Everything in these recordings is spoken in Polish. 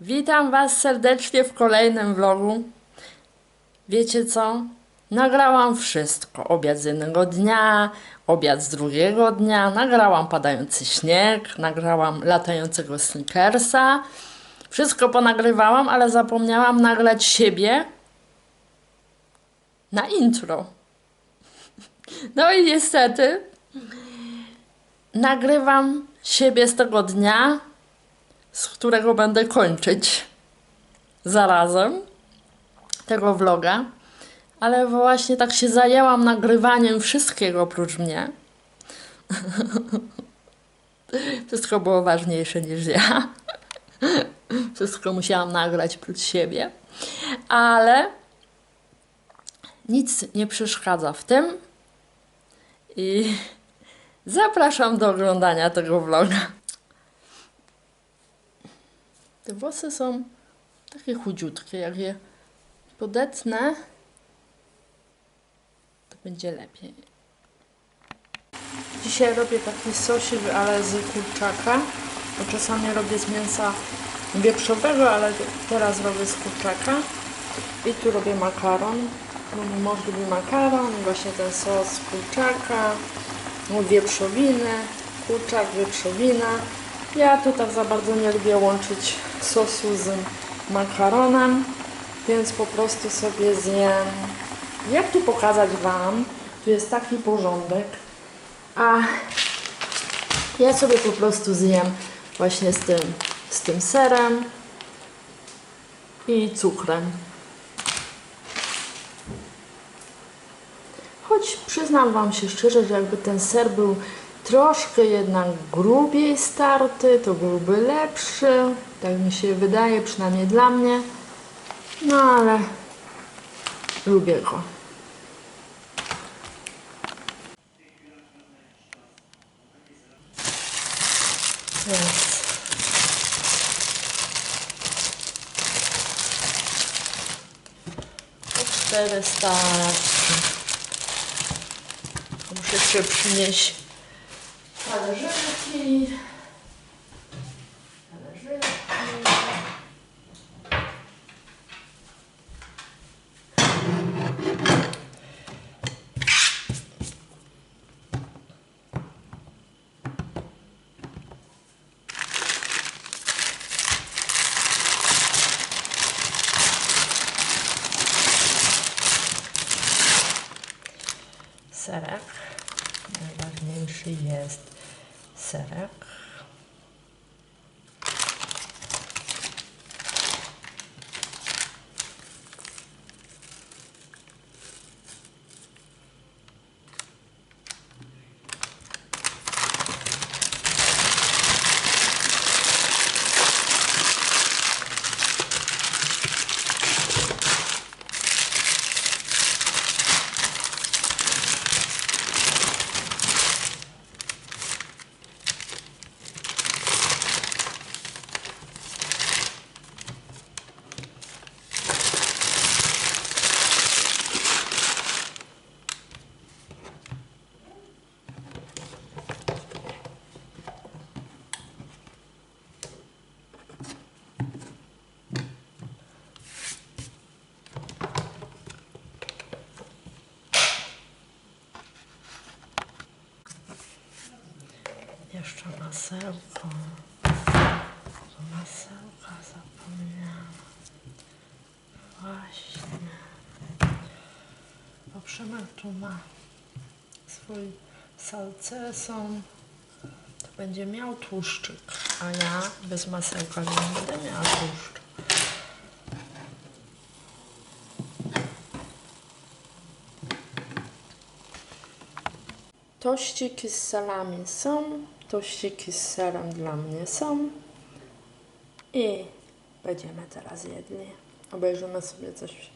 Witam Was serdecznie w kolejnym vlogu. Wiecie co? Nagrałam wszystko. Obiad z jednego dnia, obiad z drugiego dnia, nagrałam padający śnieg, nagrałam latającego snickersa. Wszystko ponagrywałam, ale zapomniałam nagrać siebie na intro. No i niestety nagrywam siebie z tego dnia, z którego będę kończyć zarazem tego vloga. Ale właśnie tak się zajęłam nagrywaniem wszystkiego oprócz mnie. Wszystko było ważniejsze niż ja. Wszystko musiałam nagrać oprócz siebie. Ale nic nie przeszkadza w tym. I zapraszam do oglądania tego vloga. Te włosy są takie chudziutkie, jak je podetnę, to będzie lepiej. Dzisiaj robię taki sosik, ale z kurczaka, bo czasami robię z mięsa wieprzowego, ale teraz robię z kurczaka. I tu robię makaron, mąż lubi makaron, właśnie ten sos kurczaka, wieprzowiny, kurczak, wieprzowina. Ja tu tak za bardzo nie lubię łączyć sosu z makaronem, więc po prostu sobie zjem. Jak tu pokazać Wam? Tu jest taki porządek, a ja sobie po prostu zjem właśnie z tym, z tym serem i cukrem. Choć przyznam Wam się szczerze, że jakby ten ser był troszkę jednak grubiej starty, to byłby lepszy. Tak mi się wydaje, przynajmniej dla mnie. No ale lubię go. Po cztery starczy. Muszę jeszcze przynieść talerzyki. Serek. Najważniejszy jest serek. Masełko. Masełka zapomniałam. Właśnie. Bo Przemek tu ma swój salceson. To będzie miał tłuszczyk, a ja bez masełka nie będę miała tłuszczu. Tościki z salami są, tościki z serem dla mnie są i będziemy teraz jedli. Obejrzymy sobie coś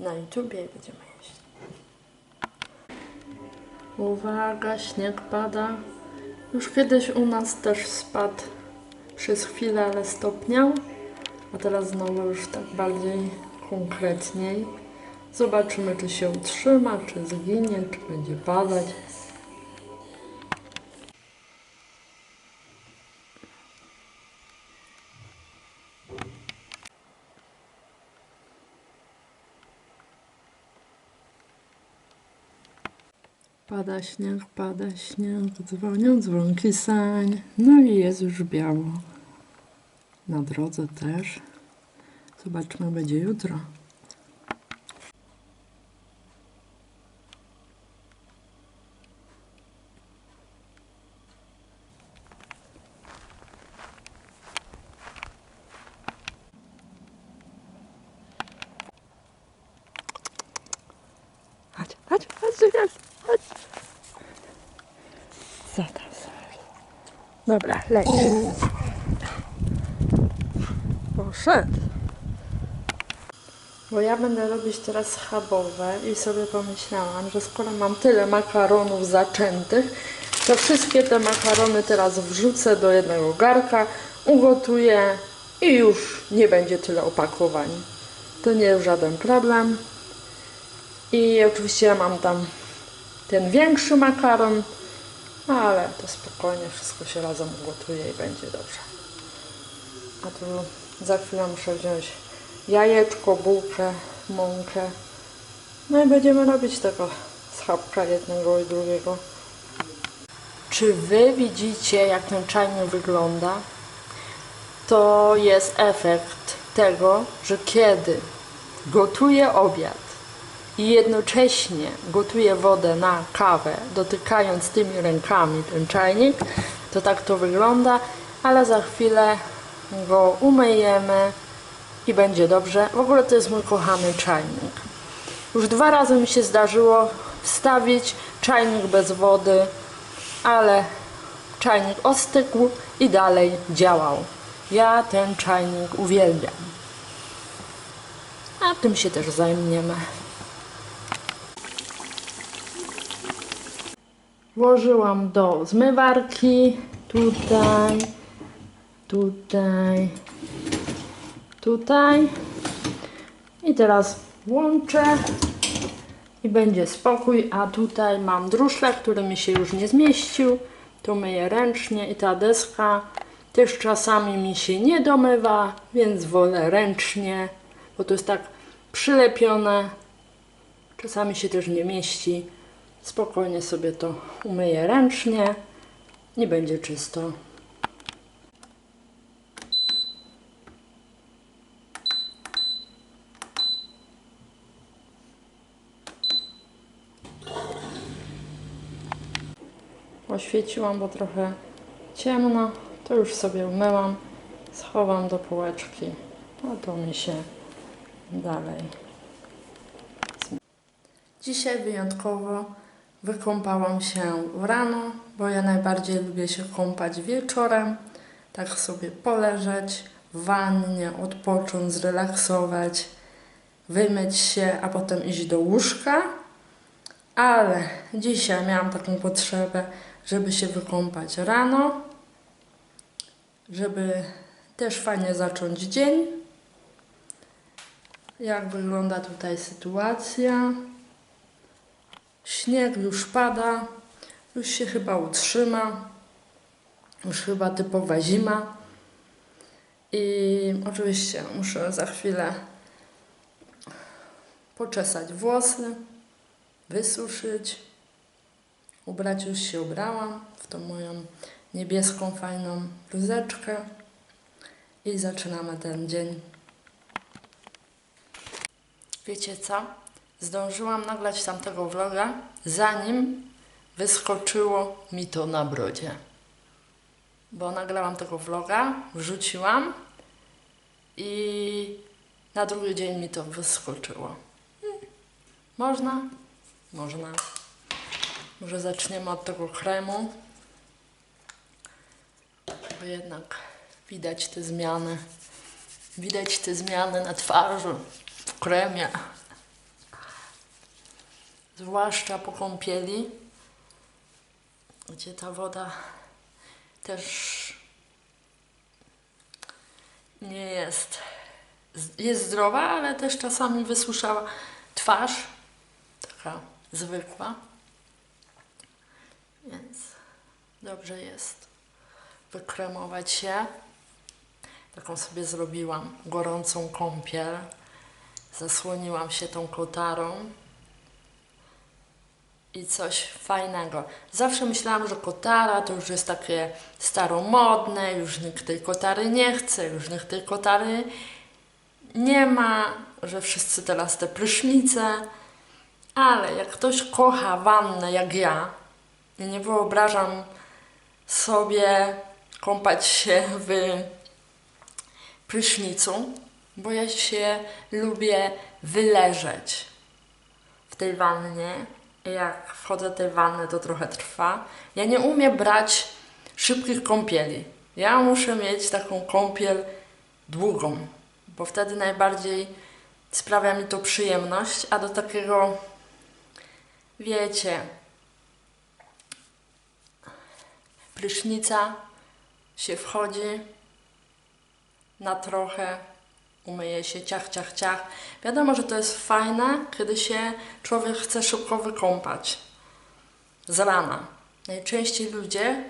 na YouTubie i będziemy jeść. Uwaga, śnieg pada. Już kiedyś u nas też spadł przez chwilę, ale stopniał, a teraz znowu już tak bardziej konkretniej. Zobaczymy, czy się utrzyma, czy zginie, czy będzie padać. Pada śnieg, pada śnieg, dzwonią dzwonki sań. No i jest już biało. Na drodze też. Zobaczmy, będzie jutro. Chodź, chodź, chodź, chodź, chodź. Co tam sobie? Dobra, leć. Poszedł. Bo ja będę robić teraz schabowe i sobie pomyślałam, że skoro mam tyle makaronów zaczętych, to wszystkie te makarony teraz wrzucę do jednego garka, ugotuję i już nie będzie tyle opakowań. To nie jest żaden problem. I oczywiście ja mam tam ten większy makaron, ale to spokojnie wszystko się razem ugotuje i będzie dobrze. A tu za chwilę muszę wziąć jajeczko, bułkę, mąkę. No i będziemy robić tego schabka jednego i drugiego. Czy wy widzicie, jak ten czajnik wygląda? To jest efekt tego, że kiedy gotuję obiad i jednocześnie gotuję wodę na kawę, dotykając tymi rękami ten czajnik, to tak to wygląda, ale za chwilę go umyjemy i będzie dobrze. W ogóle to jest mój kochany czajnik. Już dwa razy mi się zdarzyło wstawić czajnik bez wody, ale czajnik ostygł i dalej działał. Ja ten czajnik uwielbiam. A tym się też zajmiemy. Włożyłam do zmywarki. Tutaj, tutaj, tutaj. I teraz włączę i będzie spokój, a tutaj mam druszlek, który mi się już nie zmieścił, to myję ręcznie i ta deska też czasami mi się nie domywa, więc wolę ręcznie, bo to jest tak przylepione, czasami się też nie mieści. Spokojnie sobie to umyję ręcznie i będzie czysto. Oświeciłam, bo trochę ciemno. To już sobie umyłam. Schowam do półeczki. A to mi się dalej Dzisiaj wyjątkowo wykąpałam się rano, bo ja najbardziej lubię się kąpać wieczorem. Tak sobie poleżeć w wannie, odpocząć, zrelaksować, wymyć się, a potem iść do łóżka. Ale dzisiaj miałam taką potrzebę, żeby się wykąpać rano, żeby też fajnie zacząć dzień. Jak wygląda tutaj sytuacja? Śnieg już pada, już się chyba utrzyma, już chyba typowa zima. I oczywiście muszę za chwilę poczesać włosy, wysuszyć. Ubrać już się ubrałam w tą moją niebieską, fajną bluzeczkę i zaczynamy ten dzień. Wiecie co? Zdążyłam nagrać tamtego vloga, zanim wyskoczyło mi to na brodzie. Bo nagrałam tego vloga, wrzuciłam i na drugi dzień mi to wyskoczyło. Można? Można. Może zaczniemy od tego kremu. Bo jednak widać te zmiany. Widać te zmiany na twarzy, w kremie zwłaszcza po kąpieli, gdzie ta woda też nie jest, jest zdrowa, ale też czasami wysuszała twarz, taka zwykła, więc dobrze jest wykremować się. Taką sobie zrobiłam gorącą kąpiel, zasłoniłam się tą kotarą i coś fajnego. Zawsze myślałam, że kotara to już jest takie staromodne, już nikt tej kotary nie chce, już nikt tej kotary nie ma, że wszyscy teraz te prysznice. Ale jak ktoś kocha wannę jak ja i nie wyobrażam sobie kąpać się w prysznicu, bo ja się lubię wyleżeć w tej wannie. Jak wchodzę do tej wanny, to trochę trwa. Ja nie umiem brać szybkich kąpieli. Ja muszę mieć taką kąpiel długą, bo wtedy najbardziej sprawia mi to przyjemność, a do takiego, wiecie, prysznica się wchodzi na trochę, umyje się ciach, ciach, ciach. Wiadomo, że to jest fajne, kiedy się człowiek chce szybko wykąpać z rana. Najczęściej ludzie,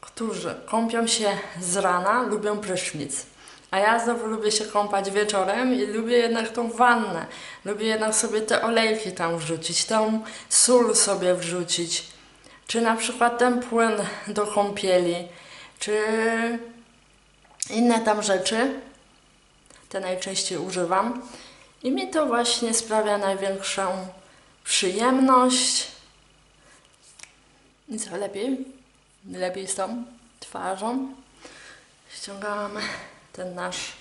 którzy kąpią się z rana, lubią prysznic. A ja znowu lubię się kąpać wieczorem i lubię jednak tą wannę. Lubię jednak sobie te olejki tam wrzucić, tą sól sobie wrzucić. Czy na przykład ten płyn do kąpieli, czy inne tam rzeczy. Te najczęściej używam. I mi to właśnie sprawia największą przyjemność. I co lepiej? Lepiej z tą twarzą. Ściągamy ten nasz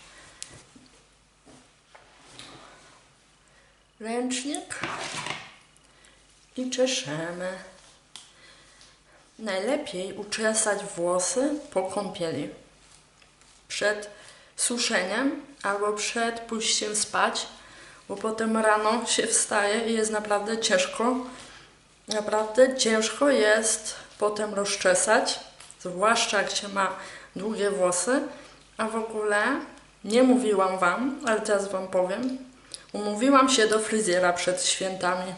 ręcznik i czeszemy. Najlepiej uczesać włosy po kąpieli. Przed suszeniem albo przed pójściem spać, bo potem rano się wstaje i jest naprawdę ciężko. Naprawdę ciężko jest potem rozczesać, zwłaszcza jak się ma długie włosy. A w ogóle nie mówiłam Wam, ale teraz Wam powiem. Umówiłam się do fryzjera przed świętami.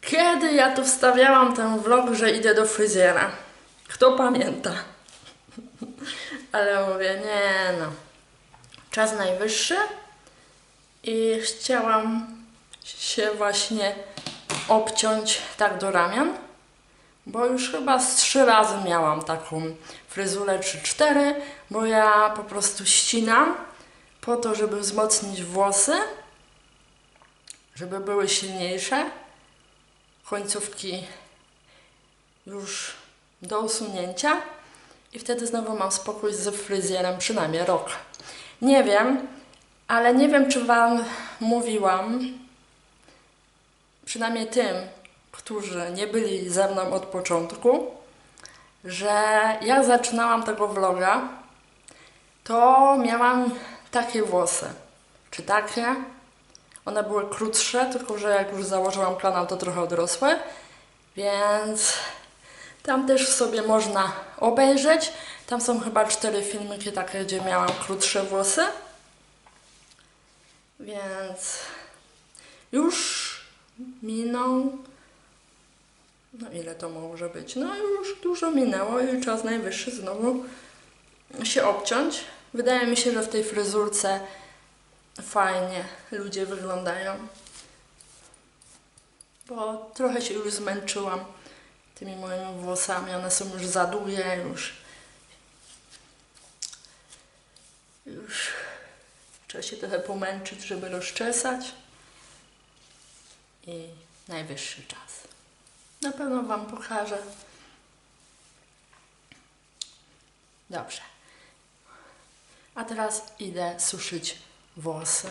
Kiedy ja tu wstawiałam ten vlog, że idę do fryzjera? Kto pamięta? Ale mówię, nie no. Czas najwyższy i chciałam się właśnie obciąć tak do ramion, bo już chyba z trzy razy miałam taką fryzurę czy cztery, bo ja po prostu ścinam po to, żeby wzmocnić włosy, żeby były silniejsze, końcówki już do usunięcia i wtedy znowu mam spokój z fryzjerem przynajmniej rok. Nie wiem, ale nie wiem, czy Wam mówiłam, przynajmniej tym, którzy nie byli ze mną od początku, że jak zaczynałam tego vloga, to miałam takie włosy. Czy takie? One były krótsze, tylko że jak już założyłam kanał, to trochę odrosły, więc tam też sobie można obejrzeć. Tam są chyba cztery filmiki takie, gdzie miałam krótsze włosy. Więc już minął. No ile to może być? No już dużo minęło i czas najwyższy znowu się obciąć. Wydaje mi się, że w tej fryzurce fajnie ludzie wyglądają. Bo trochę się już zmęczyłam tymi moimi włosami. One są już za długie, już. Już trzeba się trochę pomęczyć, żeby rozczesać. I najwyższy czas. Na pewno Wam pokażę. Dobrze. A teraz idę suszyć włosy.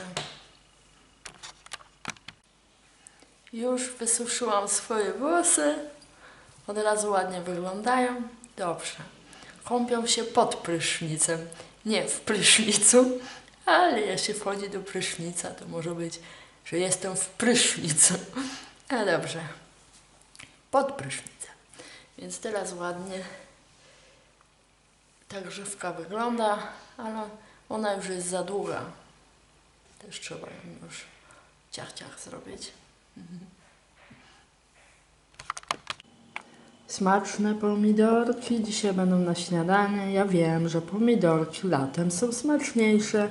Już wysuszyłam swoje włosy. Od razu ładnie wyglądają. Dobrze. Kąpią się pod prysznicem. Nie w prysznicu, ale jeśli wchodzi do prysznica, to może być, że jestem w prysznicu. A dobrze. Pod prysznicem. Więc teraz ładnie ta grzywka wygląda, ale ona już jest za długa. Też trzeba ją już ciach, ciach zrobić. Smaczne pomidorki dzisiaj będą na śniadanie. Ja wiem, że pomidorki latem są smaczniejsze,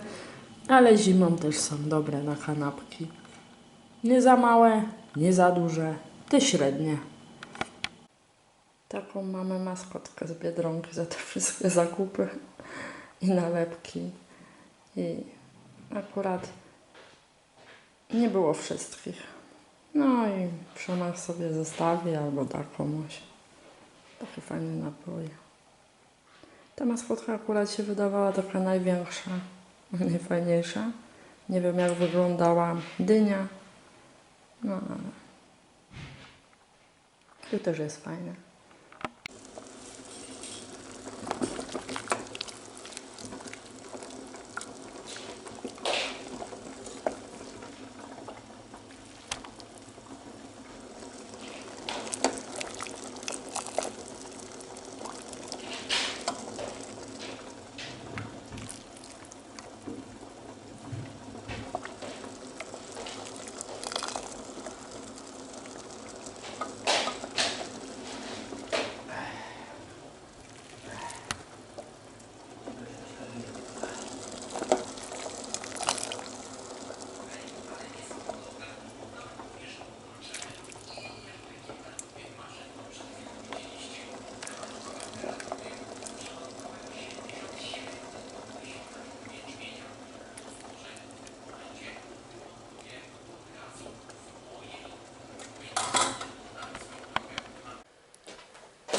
ale zimą też są dobre na kanapki. Nie za małe, nie za duże, te średnie. Taką mamy maskotkę z Biedronki za te wszystkie zakupy i nalepki. I akurat nie było wszystkich. No i Przemek sobie zostawi albo da komuś. Taki fajny napój. Ta maskotka akurat się wydawała taka największa, najfajniejsza. Nie wiem jak wyglądała dynia. No ale tu też jest fajne.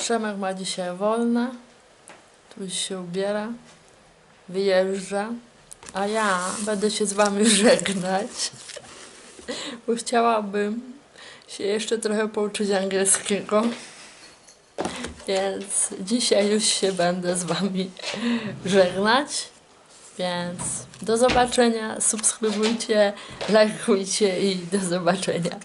Przemek ma dzisiaj wolne. Tu się ubiera, wyjeżdża. A ja będę się z wami żegnać. Bo chciałabym się jeszcze trochę pouczyć angielskiego. Więc dzisiaj już się będę z wami żegnać. Więc do zobaczenia. Subskrybujcie, lajkujcie i do zobaczenia.